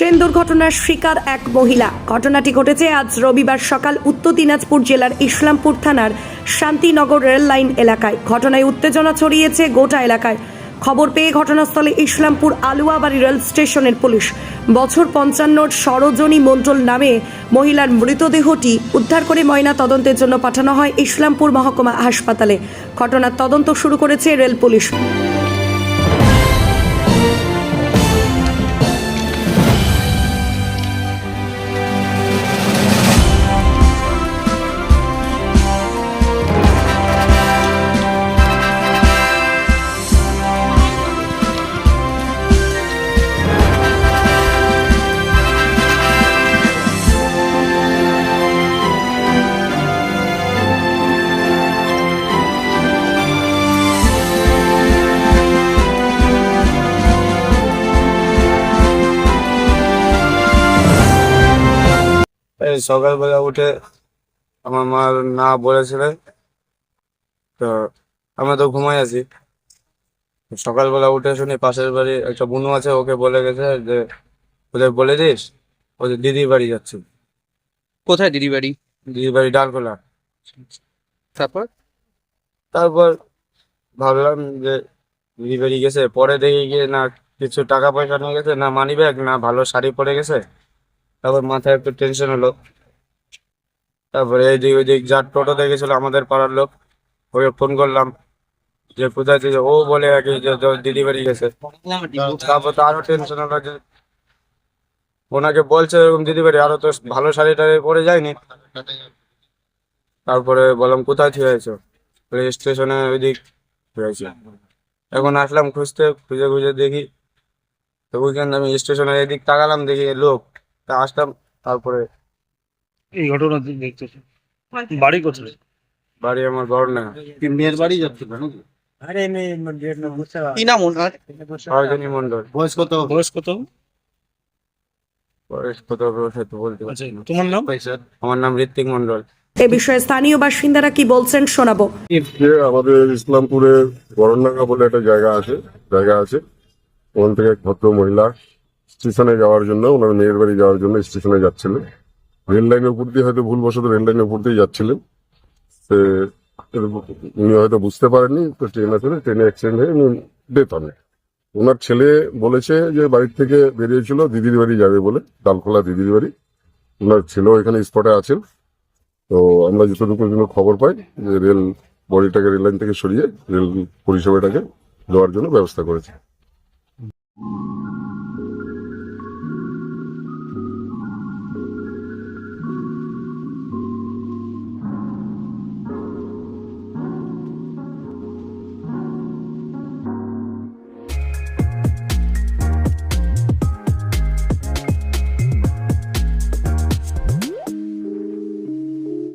Train দুর্ঘটনার শিকার এক মহিলা। ঘটনাটি ঘটেছে আজ রবিবার সকাল উত্তর দিনাজপুর জেলার ইসলামপুর থানার শান্তিনগর রেল লাইন এলাকায়। ঘটনায় উত্তেজনা ছড়িয়েছে গোটা এলাকায়। খবর পেয়ে ঘটনাস্থলে ইসলামপুর আলুয়াবাড়ি রেল স্টেশনের পুলিশ। বছর পঞ্চান্নর সরোজনী মণ্ডল নামে মহিলার মৃতদেহটি উদ্ধার করে ময়না তদন্তের জন্য পাঠানো হয় ইসলামপুর মহকুমা হাসপাতালে। ঘটনার তদন্ত শুরু করেছে রেল পুলিশ। এই সকালবেলা উঠে আমার মা না বলেছিল তো আমরা তো ঘুমাই আছি। সকালবেলা উঠে শুনি পাশের বাড়ি একটা বুনু আছে ওকে বলে গেছে যে ওদের বলে দিস ওদের দিদির বাড়ি যাচ্ছে। কোথায় দিদি বাড়ি? দিদির বাড়ি ডালখোলা তারপর? তারপর ভাবলাম যে দিদি বাড়ি গেছে পরে দেখে গিয়ে না কিছু টাকা পয়সা নিয়ে গেছে না মানি ব্যাগ না ভালো শাড়ি পরে গেছে। তারপর মাথায় একটু টেনশন হলো। তারপরে এইদিক ওইদিক যার টোটো দেখেছিল আমাদের পাড়ার লোক, ওকে ফোন করলাম যে কোথায় থেকে ও বলে আর কি যে দিদি বাড়ি গেছে। তারপর তো আরও টেনশন হলো যে ওনাকে বলছে এরকম দিদি বাড়ি, আরও তো ভালো শাড়ি টাড়ি পরে যায়নি। তারপরে বললাম, কোথায় ঠিক আছে স্টেশনে ওইদিক হয়েছে এখন আসলাম খুঁজতে, খুঁজে খুঁজে দেখি। তো ওইখানে আমি স্টেশনে এদিক তাকালাম, দেখি লোক তা আসলাম তারপরে এই ঘটনা দেখতেছি। বাড়ি কোথায়? বাড়ি আমার বড় না কি মেয়ের বাড়ি যাচ্ছিল নাকি? কি নাম ওনার? সরজনী মন্ডল বয়স কত? বয়স কত? বয়স কত হবে বলতে পারছি আচ্ছা না। তোমার নাম? আমার নাম ঋত্বিক মন্ডল এ বিষয়ে স্থানীয় বাসিন্দারা কি বলছেন শোনাবো। আমাদের ইসলামপুরে বরণডাঙ্গা বলে একটা জায়গা আছে জায়গা আছে। ওখান থেকে এক ভদ্র মহিলা স্টেশনে যাওয়ার জন্য, ওনার মেয়ের বাড়ি যাওয়ার জন্য স্টেশনে যাচ্ছিলেন। রেল লাইনের উপর দিয়ে হয়তো ভুলবশত রেল লাইনের উপর দিয়ে যাচ্ছিলেন। উনি হয়তো বুঝতে পারেননি, তো ট্রেন আসলে, ট্রেনে অ্যাক্সিডেন্ট হয়ে উনি ডেথ হন। ওনার ছেলে বলেছে যে, বাড়ির থেকে বেরিয়েছিল, দিদির বাড়ি যাবে বলে, ডালখোলা দিদির বাড়ি। ওনার ছেলেও এখানে স্পটে আছেন। তো আমরা যতটুকু পর্যন্ত খবর পাই, যে রেল, বডিটাকে রেল লাইন থেকে সরিয়ে রেল পরিষেবাটাকে দেওয়ার জন্য ব্যবস্থা করেছে।